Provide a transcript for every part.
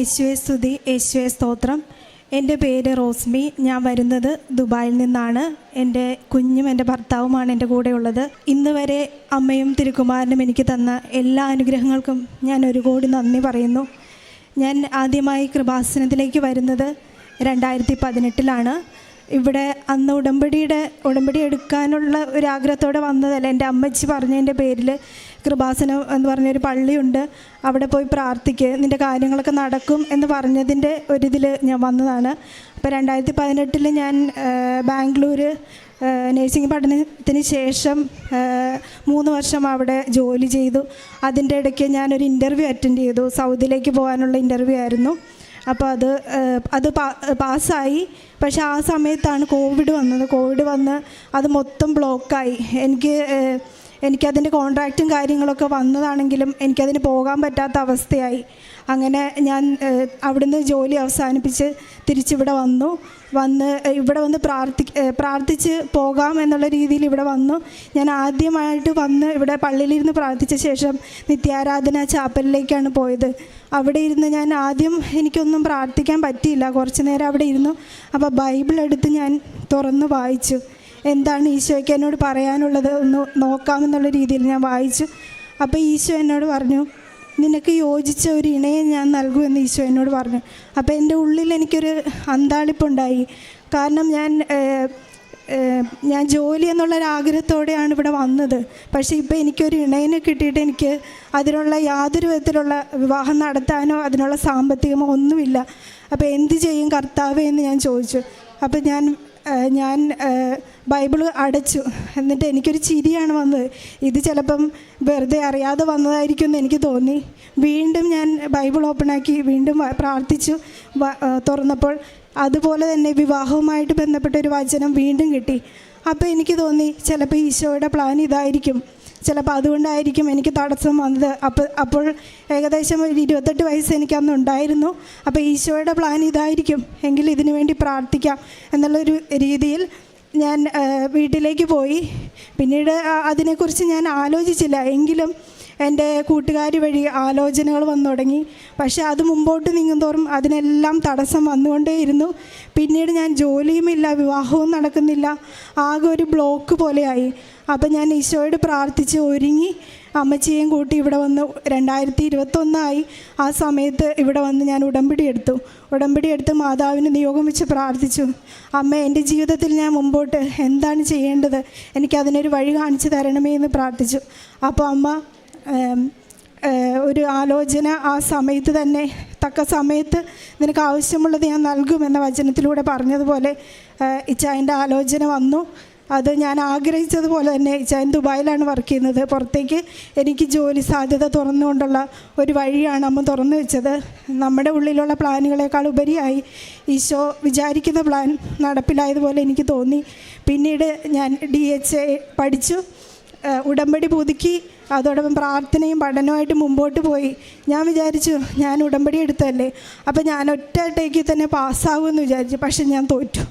യേശുവെ സ്തുതി. യേശുവെ സ്തോത്രം. എന്റെ പേര് റോസ്മി. ഞാൻ വരുന്നത് ദുബായിൽ നിന്നാണ്. എന്റെ കുഞ്ഞും എന്റെ ഭർത്താവുമാണ് എന്റെ കൂടെ ഉള്ളത്. ഇന്ന് വരെ അമ്മയും തിരുക്കുമാരനും എനിക്ക് തന്ന എല്ലാ അനുഗ്രഹങ്ങൾക്കും ഞാൻ ഒരു കോടി നന്ദി പറയുന്നു. ഞാൻ ആദ്യമായി കൃപാസനത്തിലേക്ക് വരുന്നത് രണ്ടായിരത്തി പതിനെട്ടിലാണ്. ഇവിടെ അന്ന് ഉടമ്പടിയുടെ ഉടമ്പടി എടുക്കാനുള്ള ഒരു ആഗ്രഹത്തോടെ വന്നതല്ല. എന്റെ അമ്മച്ചി പറഞ്ഞതിന്റെ പേരിൽ കൃപാസനം എന്ന് പറഞ്ഞൊരു പള്ളിയുണ്ട്. അവിടെ പോയി പ്രാർത്ഥിക്കുക നിന്റെ കാര്യങ്ങളൊക്കെ നടക്കും എന്ന് പറഞ്ഞതിന്റെ ഒരിതിൽ ഞാൻ വന്നതാണ്. അപ്പോൾ രണ്ടായിരത്തി പതിനെട്ടിൽ ഞാൻ ബാംഗ്ലൂർ നേഴ്സിംഗ് പഠനത്തിന് ശേഷം മൂന്ന് വർഷം അവിടെ ജോലി ചെയ്തു. അതിന്റെ ഇടയ്ക്ക് ഞാനൊരു ഇന്റർവ്യൂ അറ്റൻഡ് ചെയ്തു. സൗദിയിലേക്ക് പോകാനുള്ള ഇന്റർവ്യൂ ആയിരുന്നു. അപ്പോൾ അത് അത് പാസ്സായി. പക്ഷേ ആ സമയത്താണ് കോവിഡ് വന്നത്. കോവിഡ് വന്ന് അത് മൊത്തം ബ്ലോക്കായി. എനിക്ക് എനിക്കതിന്റെ കോൺട്രാക്റ്റും കാര്യങ്ങളൊക്കെ വന്നതാണെങ്കിലും എനിക്കതിന് പോകാൻ പറ്റാത്ത അവസ്ഥയായി. അങ്ങനെ ഞാൻ അവിടുന്ന് ജോലി അവസാനിപ്പിച്ച് തിരിച്ചിവിടെ വന്നു. വന്ന് ഇവിടെ വന്ന് പ്രാർത്ഥി പ്രാർത്ഥിച്ച് പോകാം എന്നുള്ള രീതിയിൽ ഇവിടെ വന്നു. ഞാൻ ആദ്യമായിട്ട് വന്ന് ഇവിടെ പള്ളിയിലിരുന്ന് പ്രാർത്ഥിച്ച ശേഷം നിത്യാരാധന ചാപ്പലിലേക്കാണ് പോയത്. അവിടെ ഇരുന്ന് ഞാൻ ആദ്യം എനിക്കൊന്നും പ്രാർത്ഥിക്കാൻ പറ്റിയില്ല. കുറച്ച് നേരം അവിടെ ഇരുന്നു. അപ്പോൾ ബൈബിൾ എടുത്ത് ഞാൻ തുറന്ന് വായിച്ചു. എന്താണ് ഈശോയ്ക്ക് എന്നോട് പറയാനുള്ളത്? ഒന്ന് നോക്കാമെന്നുള്ള രീതിയിൽ ഞാൻ വായിച്ചു. അപ്പോൾ ഈശോ എന്നോട് പറഞ്ഞു നിനക്ക് യോജിച്ച ഒരു ഇണയെ ഞാൻ നൽകുമെന്ന് ഈശോ എന്നോട് പറഞ്ഞു. അപ്പോൾ എന്റെ ഉള്ളിൽ എനിക്കൊരു അന്താളിപ്പുണ്ടായി. കാരണം ഞാൻ ഞാൻ ജോലി എന്നുള്ളൊരാഗ്രഹത്തോടെയാണ് ഇവിടെ വന്നത്. പക്ഷേ ഇപ്പോൾ എനിക്കൊരു ഇണയിനെ കിട്ടിയിട്ട് എനിക്ക് അതിനുള്ള യാതൊരു വിധത്തിലുള്ള വിവാഹം നടത്താനോ അതിനുള്ള സാമ്പത്തികമോ ഒന്നുമില്ല. അപ്പോൾ എന്ത് ചെയ്യും കർത്താവേ എന്ന് ഞാൻ ചോദിച്ചു. അപ്പോൾ ഞാൻ ഞാൻ ബൈബിൾ അടച്ചു. എന്നിട്ട് എനിക്കൊരു ചിരിയാണ് വന്നത്. ഇത് ചിലപ്പം വെറുതെ അറിയാതെ വന്നതായിരിക്കും എന്ന് എനിക്ക് തോന്നി. വീണ്ടും ഞാൻ ബൈബിൾ ഓപ്പണാക്കി വീണ്ടും പ്രാർത്ഥിച്ചു. തുറന്നപ്പോൾ അതുപോലെ തന്നെ വിവാഹവുമായിട്ട് ബന്ധപ്പെട്ട ഒരു വചനം വീണ്ടും കിട്ടി. അപ്പോൾ എനിക്ക് തോന്നി ചിലപ്പോൾ ഈശോയുടെ പ്ലാൻ ഇതായിരിക്കും. ചിലപ്പോൾ അതുകൊണ്ടായിരിക്കും എനിക്ക് തടസ്സം വന്നത്. അപ്പോൾ അപ്പോൾ ഏകദേശം ഒരു ഇരുപത്തെട്ട് വയസ്സ് എനിക്ക് അന്ന് ഉണ്ടായിരുന്നു. അപ്പോൾ ഈശോയുടെ പ്ലാൻ ഇതായിരിക്കും. എങ്കിൽ ഇതിനു വേണ്ടി പ്രാർത്ഥിക്കാം എന്നുള്ളൊരു രീതിയിൽ ഞാൻ വീട്ടിലേക്ക് പോയി. പിന്നീട് അതിനെക്കുറിച്ച് ഞാൻ ആലോചിച്ചില്ല. എങ്കിലും എന്റെ കൂട്ടുകാർ വഴി ആലോചനകൾ വന്നു തുടങ്ങി. പക്ഷേ അത് മുമ്പോട്ട് നീങ്ങുന്തോറും അതിനെല്ലാം തടസ്സം വന്നുകൊണ്ടേയിരുന്നു. പിന്നീട് ഞാൻ ജോലിയുമില്ല വിവാഹവും നടക്കുന്നില്ല. ആകെ ഒരു ബ്ലോക്ക് പോലെയായി. അപ്പം ഞാൻ ഈശോയോട് പ്രാർത്ഥിച്ച് ഒരുങ്ങി. അമ്മച്ചിയെയും കൂട്ടി ഇവിടെ വന്ന് രണ്ടായിരത്തി ഇരുപത്തൊന്നായി ആ സമയത്ത് ഇവിടെ വന്ന് ഞാൻ ഉടമ്പടി എടുത്തു. ഉടമ്പടി എടുത്ത് മാതാവിന് നിയോഗം വെച്ച് പ്രാർത്ഥിച്ചു. അമ്മ എന്റെ ജീവിതത്തിൽ ഞാൻ മുമ്പോട്ട് എന്താണ് ചെയ്യേണ്ടത്? എനിക്കതിനൊരു വഴി കാണിച്ചു തരണമേ എന്ന് പ്രാർത്ഥിച്ചു. അപ്പോൾ അമ്മ ഒരു ആലോചന ആ സമയത്ത് തന്നെ തക്ക സമയത്ത് നിനക്ക് ആവശ്യമുള്ളത് ഞാൻ നൽകുമെന്ന വചനത്തിലൂടെ പറഞ്ഞതുപോലെ ഇച്ചായന്റെ ആലോചന വന്നു. അത് ഞാൻ ആഗ്രഹിച്ചതുപോലെ തന്നെ ഇച്ചായൻ ദുബായിലാണ് വർക്ക് ചെയ്യുന്നത്. പുറത്തേക്ക് എനിക്ക് ജോലി സാധ്യത തുറന്നുകൊണ്ടുള്ള ഒരു വഴിയാണ് അമ്മ തുറന്നു വെച്ചത്. നമ്മുടെ ഉള്ളിലുള്ള പ്ലാനുകളേക്കാൾ ഉപരിയായി ഈശോ വിചാരിക്കുന്ന പ്ലാൻ നടപ്പിലായതുപോലെ എനിക്ക് തോന്നി. പിന്നീട് ഞാൻ ഡി എച്ച് എ പഠിച്ചു. ഉടമ്പടി പുതുക്കി അതോടൊപ്പം പ്രാർത്ഥനയും പഠനവുമായിട്ട് മുമ്പോട്ട് പോയി. ഞാൻ വിചാരിച്ചു ഞാൻ ഉടമ്പടി എടുത്തതല്ലേ. അപ്പോൾ ഞാൻ ഒറ്റ ടേക്കിൽ തന്നെ പാസ്സാകുമെന്ന് വിചാരിച്ചു പക്ഷെ ഞാൻ തോറ്റു.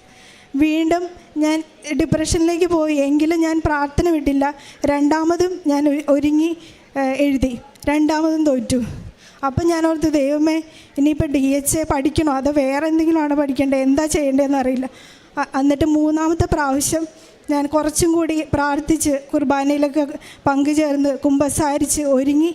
വീണ്ടും ഞാൻ ഡിപ്രഷനിലേക്ക് പോയി എങ്കിലും ഞാൻ പ്രാർത്ഥന വിട്ടില്ല. രണ്ടാമതും ഞാൻ ഒരുങ്ങി എഴുതി. രണ്ടാമതും തോറ്റു. അപ്പം ഞാൻ ഓർത്ത് ദൈവമേ ഇനിയിപ്പോൾ ഡി എച്ച് എ പഠിക്കണോ? അതോ വേറെ എന്തെങ്കിലും ആണോ പഠിക്കേണ്ടത്? എന്താ ചെയ്യേണ്ടതെന്ന് അറിയില്ല. എന്നിട്ട് മൂന്നാമത്തെ പ്രാവശ്യം ഞാൻ കുറച്ചും കൂടി പ്രാർത്ഥിച്ച് കുർബാനയിലൊക്കെ പങ്കുചേർന്ന് കുമ്പസാരിച്ച് ഒരുങ്ങി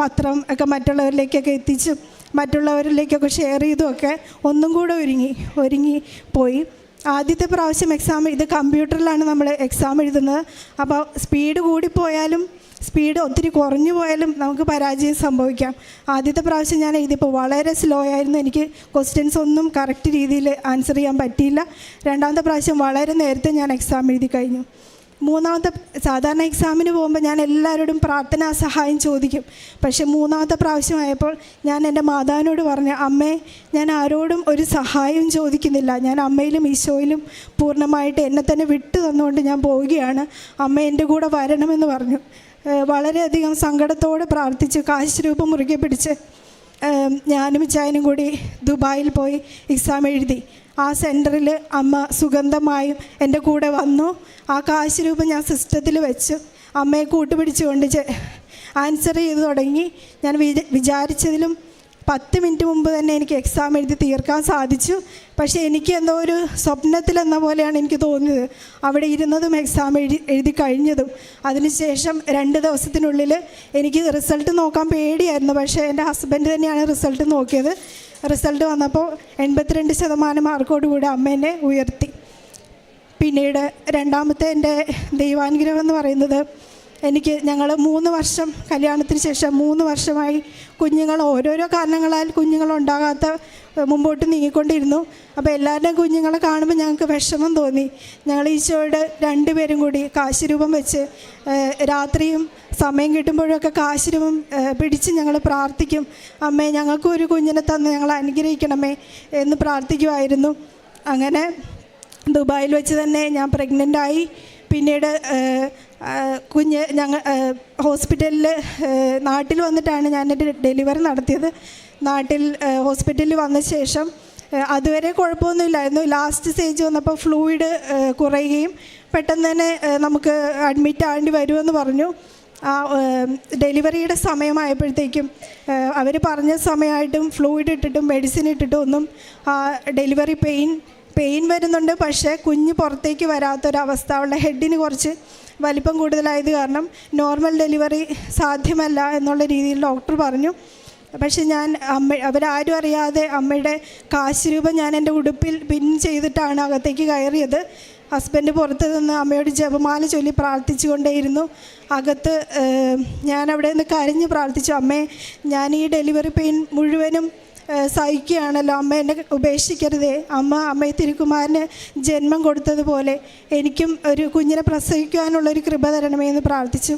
പത്രം ഒക്കെ മറ്റുള്ളവരിലേക്കൊക്കെ എത്തിച്ചും മറ്റുള്ളവരിലേക്കൊക്കെ ഷെയർ ചെയ്തുമൊക്കെ ഒന്നും കൂടെ ഒരുങ്ങി ഒരുങ്ങി പോയി. ആദ്യത്തെ പ്രാവശ്യം എക്സാം ഇത് കമ്പ്യൂട്ടറിലാണ് നമ്മൾ എക്സാം എഴുതുന്നത്. അപ്പോൾ സ്പീഡ് കൂടിപ്പോയാലും സ്പീഡ് ഒത്തിരി കുറഞ്ഞു പോയാലും നമുക്ക് പരാജയം സംഭവിക്കാം. ആദ്യത്തെ പ്രാവശ്യം ഞാൻ എഴുതിയപ്പോൾ വളരെ സ്ലോ ആയിരുന്നു. എനിക്ക് ക്വസ്റ്റ്യൻസ് ഒന്നും കറക്റ്റ് രീതിയിൽ ആൻസർ ചെയ്യാൻ പറ്റിയില്ല. രണ്ടാമത്തെ പ്രാവശ്യം വളരെ നേരത്തെ ഞാൻ എക്സാം എഴുതി കഴിഞ്ഞു. മൂന്നാമത്തെ സാധാരണ എക്സാമിന് പോകുമ്പോൾ ഞാൻ എല്ലാവരോടും പ്രാർത്ഥനാ സഹായം ചോദിക്കും. പക്ഷേ മൂന്നാമത്തെ പ്രാവശ്യമായപ്പോൾ ഞാൻ എന്റെ മാതാവിനോട് പറഞ്ഞു അമ്മേ ഞാൻ ആരോടും ഒരു സഹായവും ചോദിക്കുന്നില്ല. ഞാൻ അമ്മയിലും ഈശോയിലും പൂർണമായിട്ട് എന്നെ തന്നെ വിട്ടു തന്നുകൊണ്ട് ഞാൻ പോവുകയാണ്. അമ്മ എന്റെ കൂടെ വരണമെന്ന് പറഞ്ഞു. വളരെയധികം സങ്കടത്തോടെ പ്രാർത്ഥിച്ച് കാശ് രൂപം മുറുകെ പിടിച്ച് ഞാനും ചായനും കൂടി ദുബായിൽ പോയി എക്സാം എഴുതി. ആ സെന്ററിൽ അമ്മ സുഗന്ധമായും എന്റെ കൂടെ വന്നു. ആ കാശ് ഞാൻ സിസ്റ്റത്തിൽ വെച്ചു. അമ്മയെ കൂട്ടുപിടിച്ചുകൊണ്ട് ആൻസർ ചെയ്ത് തുടങ്ങി. ഞാൻ വിച- വിചാരിച്ചതിലും പത്ത് മിനിറ്റ് മുമ്പ് തന്നെ എനിക്ക് എക്സാം എഴുതി തീർക്കാൻ സാധിച്ചു. പക്ഷേ എനിക്ക് എന്തോ ഒരു സ്വപ്നത്തിലെന്ന പോലെയാണ് എനിക്ക് തോന്നിയത്. അവിടെ ഇരുന്നതും എക്സാം എഴുതി എഴുതി കഴിഞ്ഞതും. അതിനുശേഷം രണ്ട് ദിവസത്തിനുള്ളിൽ എനിക്ക് റിസൾട്ട് നോക്കാൻ പേടിയായിരുന്നു. പക്ഷേ എന്റെ ഹസ്ബൻഡ് തന്നെയാണ് റിസൾട്ട് നോക്കിയത്. റിസൾട്ട് വന്നപ്പോൾ എൺപത്തിരണ്ട് ശതമാനം മാർക്കോടുകൂടി അമ്മ എന്നെ ഉയർത്തി. പിന്നീട് രണ്ടാമത്തെ എന്റെ ദൈവാനുഗ്രഹം എന്ന് പറയുന്നത് എനിക്ക് ഞങ്ങൾ മൂന്ന് വർഷം കല്യാണത്തിന് ശേഷം മൂന്ന് വർഷമായി കുഞ്ഞുങ്ങൾ ഓരോരോ കാരണങ്ങളാൽ കുഞ്ഞുങ്ങളുണ്ടാകാത്ത മുമ്പോട്ട് നീങ്ങിക്കൊണ്ടിരുന്നു. അപ്പോൾ എല്ലാവരുടെയും കുഞ്ഞുങ്ങളെ കാണുമ്പോൾ ഞങ്ങൾക്ക് വിഷമം തോന്നി. ഞങ്ങൾ ഈശോയോട് രണ്ടുപേരും കൂടി കാശുരൂപം വെച്ച് രാത്രിയും സമയം കിട്ടുമ്പോഴൊക്കെ കാശുരൂപം പിടിച്ച് ഞങ്ങൾ പ്രാർത്ഥിക്കും. അമ്മേ ഞങ്ങൾക്കും ഒരു കുഞ്ഞിനെ തന്ന് ഞങ്ങൾ അനുഗ്രഹിക്കണമേ എന്ന് പ്രാർത്ഥിക്കുമായിരുന്നു അങ്ങനെ ദുബായിൽ വെച്ച് തന്നെ ഞാൻ പ്രഗ്നന്റ് ആയി. പിന്നീട് കുഞ്ഞ് ഞങ്ങൾ ഹോസ്പിറ്റലിൽ നാട്ടിൽ വന്നിട്ടാണ് ഞാൻ എന്റെ ഡെലിവറി നടത്തിയത്. നാട്ടിൽ ഹോസ്പിറ്റലിൽ വന്ന ശേഷം അതുവരെ കുഴപ്പമൊന്നുമില്ലായിരുന്നു. ലാസ്റ്റ് സ്റ്റേജ് വന്നപ്പോൾ ഫ്ലൂയിഡ് കുറയുകയും പെട്ടെന്ന് തന്നെ നമുക്ക് അഡ്മിറ്റ് ആകേണ്ടി വരുമെന്ന് പറഞ്ഞു. ആ ഡെലിവറിയുടെ സമയമായപ്പോഴത്തേക്കും അവർ പറഞ്ഞ സമയമായിട്ടും ഫ്ലൂയിഡ് ഇട്ടിട്ടും മെഡിസിൻ ഇട്ടിട്ടും ഒന്നും ഡെലിവറി പെയിൻ പെയിൻ വരുന്നുണ്ട്. പക്ഷേ കുഞ്ഞ് പുറത്തേക്ക് വരാത്തൊരവസ്ഥ. അവളുടെ ഹെഡിന് കുറച്ച് വലിപ്പം കൂടുതലായത് കാരണം നോർമൽ ഡെലിവറി സാധ്യമല്ല എന്നുള്ള രീതിയിൽ ഡോക്ടർ പറഞ്ഞു. പക്ഷെ ഞാൻ അമ്മ അവരാരും അറിയാതെ അമ്മയുടെ കാശ് രൂപം ഞാൻ എന്റെ ഉടുപ്പിൽ പിൻ ചെയ്തിട്ടാണ് അകത്തേക്ക് കയറിയത്. ഹസ്ബൻഡ് പുറത്ത് നിന്ന് അമ്മയോട് ജപമാല ചൊല്ലി പ്രാർത്ഥിച്ചുകൊണ്ടേയിരുന്നു. അകത്ത് ഞാൻ അവിടെ നിന്ന് കരഞ്ഞ് പ്രാർത്ഥിച്ചു അമ്മേ ഞാൻ ഈ ഡെലിവറി പെയിൻ മുഴുവനും സഹിക്കുകയാണല്ലോ. അമ്മ എന്നെ ഉപേക്ഷിക്കരുതേ. അമ്മ അമ്മയെ തിരുക്കുമാരന് ജന്മം കൊടുത്തതുപോലെ എനിക്കും ഒരു കുഞ്ഞിനെ പ്രസവിക്കുവാനുള്ളൊരു കൃപ തരണമേ എന്ന് പ്രാർത്ഥിച്ചു.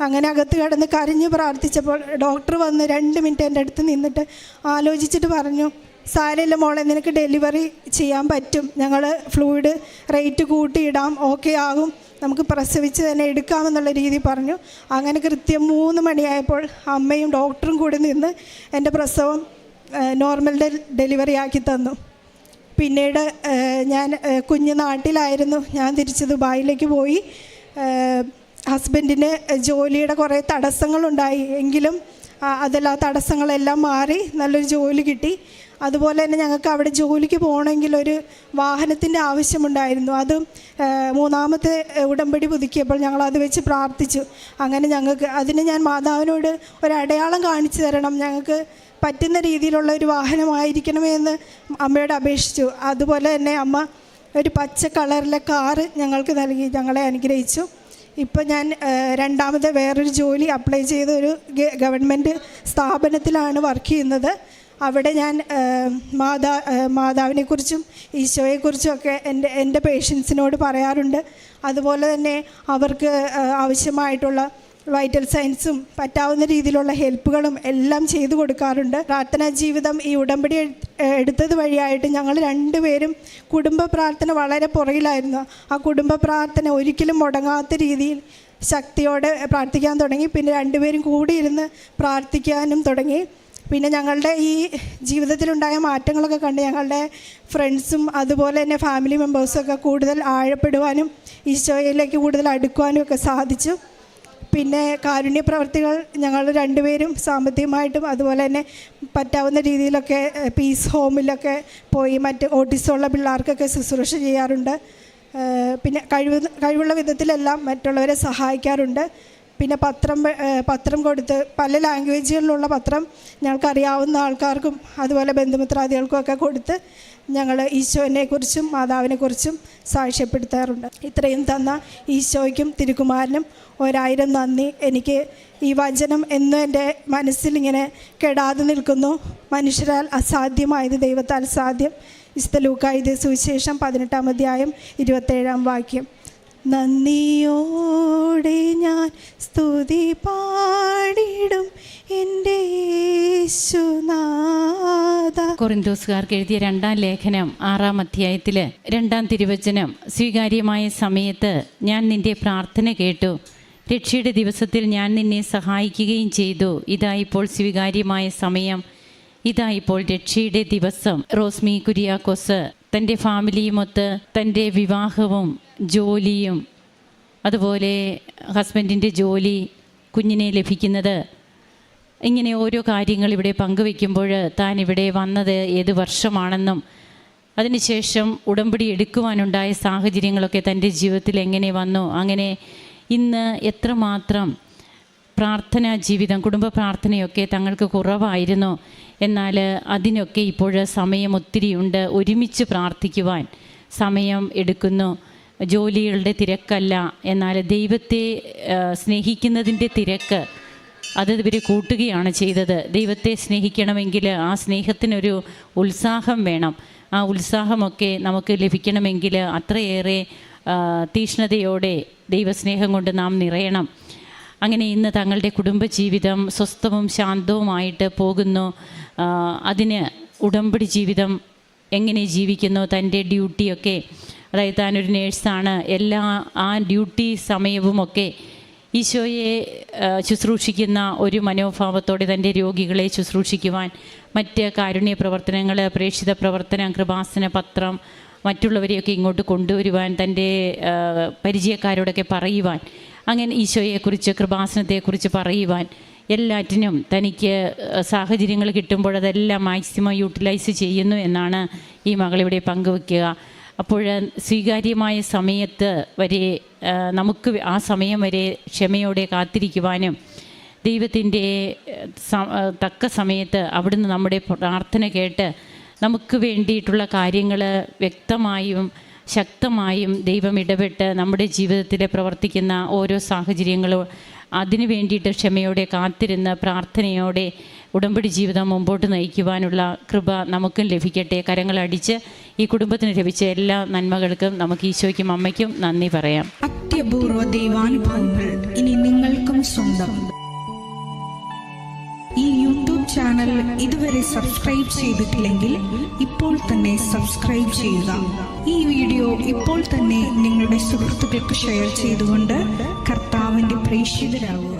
അങ്ങനെ അകത്ത് കിടന്ന് കരഞ്ഞ് പ്രാർത്ഥിച്ചപ്പോൾ ഡോക്ടർ വന്ന് രണ്ട് മിനിറ്റ് എന്റെ അടുത്ത് നിന്നിട്ട് ആലോചിച്ചിട്ട് പറഞ്ഞു സാരമില്ല മോളെ നിനക്ക് ഡെലിവറി ചെയ്യാൻ പറ്റും. ഞങ്ങൾ ഫ്ലൂയിഡ് റേറ്റ് കൂട്ടിയിടാം. ഓക്കെ ആകും. നമുക്ക് പ്രസവിച്ച് തന്നെ എടുക്കാമെന്നുള്ള രീതി പറഞ്ഞു. അങ്ങനെ കൃത്യം മൂന്ന് മണിയായപ്പോൾ അമ്മയും ഡോക്ടറും കൂടി നിന്ന് എന്റെ പ്രസവം നോർമൽ ഡെലിവറി ആക്കി തന്നു. പിന്നീട് ഞാൻ കുഞ്ഞ് നാട്ടിലായിരുന്നു. ഞാൻ തിരിച്ച് ദുബായിലേക്ക് പോയി. ഹസ്ബൻഡിന് ജോലിയുടെ കുറേ തടസ്സങ്ങളുണ്ടായി. എങ്കിലും അതെല്ലാ തടസ്സങ്ങളെല്ലാം മാറി. നല്ലൊരു ജോലി കിട്ടി. അതുപോലെ തന്നെ ഞങ്ങൾക്ക് അവിടെ ജോലിക്ക് പോകണമെങ്കിൽ ഒരു വാഹനത്തിന്റെ ആവശ്യമുണ്ടായിരുന്നു. അതും മൂന്നാമത്തെ ഉടമ്പടി പുതുക്കിയപ്പോൾ ഞങ്ങൾ അത് വെച്ച് പ്രാർത്ഥിച്ചു. അങ്ങനെ ഞങ്ങൾക്ക് അതിന് ഞാൻ മാതാവിനോട് ഒരു കാണിച്ചു തരണം. ഞങ്ങൾക്ക് പറ്റുന്ന രീതിയിലുള്ള ഒരു വാഹനമായിരിക്കണമെന്ന് അമ്മയോട് അപേക്ഷിച്ചു. അതുപോലെ തന്നെ അമ്മ ഒരു പച്ച കളറിലെ കാറ് ഞങ്ങൾക്ക് നൽകി ഞങ്ങളെ അനുഗ്രഹിച്ചു. ഇപ്പോൾ ഞാൻ രണ്ടാമത് വേറൊരു ജോലി അപ്ലൈ ചെയ്ത ഒരു ഗവൺമെന്റ് സ്ഥാപനത്തിലാണ് വർക്ക് ചെയ്യുന്നത്. അവിടെ ഞാൻ മാതാ മാതാവിനെക്കുറിച്ചും ഈശോയെക്കുറിച്ചും ഒക്കെ എന്റെ എന്റെ പേഷ്യൻസിനോട് പറയാറുണ്ട്. അതുപോലെ തന്നെ അവർക്ക് ആവശ്യമായിട്ടുള്ള വൈറ്റൽ സയൻസും പറ്റാവുന്ന രീതിയിലുള്ള ഹെൽപ്പുകളും എല്ലാം ചെയ്തു കൊടുക്കാറുണ്ട്. പ്രാർത്ഥനാ ജീവിതം ഈ ഉടമ്പടി എട്- എടുത്തത് വഴിയായിട്ട് ഞങ്ങൾ രണ്ടുപേരും കുടുംബ പ്രാർത്ഥന വളരെ പുറകിലായിരുന്നു. ആ കുടുംബ പ്രാർത്ഥന ഒരിക്കലും മുടങ്ങാത്ത രീതിയിൽ ശക്തിയോടെ പ്രാർത്ഥിക്കാൻ തുടങ്ങി. പിന്നെ രണ്ടുപേരും കൂടി കൂടിയിരുന്ന് പ്രാർത്ഥിക്കാനും തുടങ്ങി. പിന്നെ ഞങ്ങളുടെ ഈ ജീവിതത്തിലുണ്ടായ മാറ്റങ്ങളൊക്കെ കണ്ട് ഞങ്ങളുടെ ഫ്രണ്ട്സും അതുപോലെ തന്നെ ഫാമിലി മെമ്പേഴ്സും ഒക്കെ കൂടുതൽ ആഴപ്പെടുവാനും ഈശോയിലേക്ക് കൂടുതൽ അടുക്കുവാനും ഒക്കെ സാധിച്ചു. പിന്നെ കാരുണ്യ പ്രവർത്തികൾ ഞങ്ങൾ രണ്ടുപേരും സാമ്പത്തികമായിട്ടും അതുപോലെ തന്നെ പറ്റാവുന്ന രീതിയിലൊക്കെ പീസ് ഹോമിലൊക്കെ പോയി മറ്റ് ഓട്ടിസമുള്ള പിള്ളേർക്കൊക്കെ ശുശ്രൂഷ ചെയ്യാറുണ്ട്. പിന്നെ കഴിവ് കഴിവുള്ള വിധത്തിലെല്ലാം മറ്റുള്ളവരെ സഹായിക്കാറുണ്ട്. പിന്നെ പത്രം പത്രം കൊടുത്ത് പല ലാംഗ്വേജുകളിലുള്ള പത്രം ഞങ്ങൾക്കറിയാവുന്ന ആൾക്കാർക്കും അതുപോലെ ബന്ധുമിത്രാദികൾക്കും ഒക്കെ കൊടുത്ത് ഞങ്ങൾ ഈശോനെക്കുറിച്ചും മാതാവിനെക്കുറിച്ചും സാക്ഷ്യപ്പെടുത്താറുണ്ട്. ഇത്രയും തന്ന ഈശോയ്ക്കും തിരുക്കുമാരനും ഒരായിരം നന്ദി. എനിക്ക് ഈ വചനം എന്നും എന്റെ മനസ്സിലിങ്ങനെ കെടാതെ നിൽക്കുന്നു. മനുഷ്യരാൽ അസാധ്യമായത് ദൈവത്താൽ സാധ്യം. ഇസ്തലൂക്കായത് ലൂക്കായത് സുവിശേഷം പതിനെട്ടാം അധ്യായം ഇരുപത്തേഴാം വാക്യം. നന്ദിയോടെ ഞാൻ സ്തുതി പാടിടും എന്റെ കൊറിന്തോസുകാർക്ക് എഴുതിയ രണ്ടാം ലേഖനം ആറാം അധ്യായത്തിൽ രണ്ടാം തിരുവചനം സ്വീകാര്യമായ സമയത്ത് ഞാൻ നിന്റെ പ്രാർത്ഥന കേട്ടു. രക്ഷയുടെ ദിവസത്തിൽ ഞാൻ നിന്നെ സഹായിക്കുകയും ചെയ്തു. ഇതാ ഇപ്പോൾ സ്വീകാര്യമായ സമയം. ഇതാ ഇപ്പോൾ രക്ഷയുടെ ദിവസം. റോസ്മി കുര്യാക്കോസ് തന്റെ ഫാമിലിയുമൊത്ത് തന്റെ വിവാഹവും ജോലിയും അതുപോലെ ഹസ്ബൻഡിന്റെ ജോലി കുഞ്ഞിനെ ലഭിക്കുന്നത് ഇങ്ങനെ ഓരോ കാര്യങ്ങൾ ഇവിടെ പങ്കുവെക്കുമ്പോൾ താൻ ഇവിടെ വന്നത് ഏത് വർഷമാണെന്നും അതിനുശേഷം ഉടമ്പടി എടുക്കുവാനുണ്ടായ സാഹചര്യങ്ങളൊക്കെ തന്റെ ജീവിതത്തിൽ എങ്ങനെ വന്നു? അങ്ങനെ ഇന്ന് എത്രമാത്രം പ്രാർത്ഥനാ ജീവിതം കുടുംബ പ്രാർത്ഥനയൊക്കെ തങ്ങൾക്ക് കുറവായിരുന്നു. എന്നാൽ അതിനൊക്കെ ഇപ്പോൾ സമയം ഒത്തിരിയുണ്ട്. ഒരുമിച്ച് പ്രാർത്ഥിക്കുവാൻ സമയം എടുക്കുന്നു. ജോലികളുടെ തിരക്കല്ല. എന്നാൽ ദൈവത്തെ സ്നേഹിക്കുന്നതിന്റെ തിരക്ക് അത് ഇവർ കൂട്ടുകയാണ് ചെയ്തത്. ദൈവത്തെ സ്നേഹിക്കണമെങ്കിൽ ആ സ്നേഹത്തിനൊരു ഉത്സാഹം വേണം. ആ ഉത്സാഹമൊക്കെ നമുക്ക് ലഭിക്കണമെങ്കിൽ അത്രയേറെ തീഷ്ണതയോടെ ദൈവസ്നേഹം കൊണ്ട് നാം നിറയണം. അങ്ങനെ ഇന്ന് തങ്ങളുടെ കുടുംബജീവിതം സ്വസ്ഥവും ശാന്തവുമായിട്ട് പോകുന്നു. അതിന് ഉടമ്പടി ജീവിതം എങ്ങനെ ജീവിക്കുന്നു തന്റെ ഡ്യൂട്ടിയൊക്കെ അതായത് താനൊരു നേഴ്സാണ്. എല്ലാ ആ ഡ്യൂട്ടി സമയവുമൊക്കെ ഈശോയെ ശുശ്രൂഷിക്കുന്ന ഒരു മനോഭാവത്തോടെ തന്റെ രോഗികളെ ശുശ്രൂഷിക്കുവാൻ മറ്റ് കാരുണ്യ പ്രവർത്തനങ്ങൾ പ്രേക്ഷിത പ്രവർത്തനം കൃപാസന പത്രം മറ്റുള്ളവരെയൊക്കെ ഇങ്ങോട്ട് കൊണ്ടുവരുവാൻ തന്റെ പരിചയക്കാരോടൊക്കെ പറയുവാൻ അങ്ങനെ ഈശോയെക്കുറിച്ച് കൃപാസനത്തെക്കുറിച്ച് പറയുവാൻ എല്ലാറ്റിനും തനിക്ക് സാഹചര്യങ്ങൾ കിട്ടുമ്പോൾ അതെല്ലാം മാക്സിമം യൂട്ടിലൈസ് ചെയ്യുന്നു എന്നാണ് ഈ മകളിവിടെ പങ്കുവയ്ക്കുക അപ്പോൾ സ്വീകാര്യമായ സമയത്ത് വരെ നമുക്ക് ആ സമയം വരെ ക്ഷമയോടെ കാത്തിരിക്കുവാനും ദൈവത്തിന്റെ തക്ക സമയത്ത് അവിടുന്ന് നമ്മുടെ പ്രാർത്ഥന കേട്ട് നമുക്ക് വേണ്ടിയിട്ടുള്ള കാര്യങ്ങൾ വ്യക്തമായും ശക്തമായും ദൈവം ഇടപെട്ട് നമ്മുടെ ജീവിതത്തിൽ പ്രവർത്തിക്കുന്ന ഓരോ സാഹചര്യങ്ങളും അതിനു വേണ്ടിയിട്ട് ക്ഷമയോടെ കാത്തിരുന്ന് പ്രാർത്ഥനയോടെ ഉടമ്പടി ജീവിതം മുമ്പോട്ട് നയിക്കുവാനുള്ള കൃപ നമുക്കും ലഭിക്കട്ടെ. കരങ്ങളടിച്ച് ഈ കുടുംബത്തിന് ലഭിച്ച എല്ലാ നന്മകൾക്കും നമുക്ക് ഈശോയ്ക്കും അമ്മയ്ക്കും നന്ദി പറയാം. അത്യപൂർവ ദൈവാനുഭവങ്ങൾ ഇനി നിങ്ങൾക്കും സ്വന്തം. ഈ യൂട്യൂബ് ചാനൽ ഇതുവരെ സബ്സ്ക്രൈബ് ചെയ്തിട്ടില്ലെങ്കിൽ ഇപ്പോൾ തന്നെ സബ്സ്ക്രൈബ് ചെയ്യുക. ഈ വീഡിയോ ഇപ്പോൾ തന്നെ നിങ്ങളുടെ സുഹൃത്തുക്കൾക്ക് ഷെയർ ചെയ്തുകൊണ്ട് കർത്താവിന്റെ പ്രേക്ഷിതരാകുക.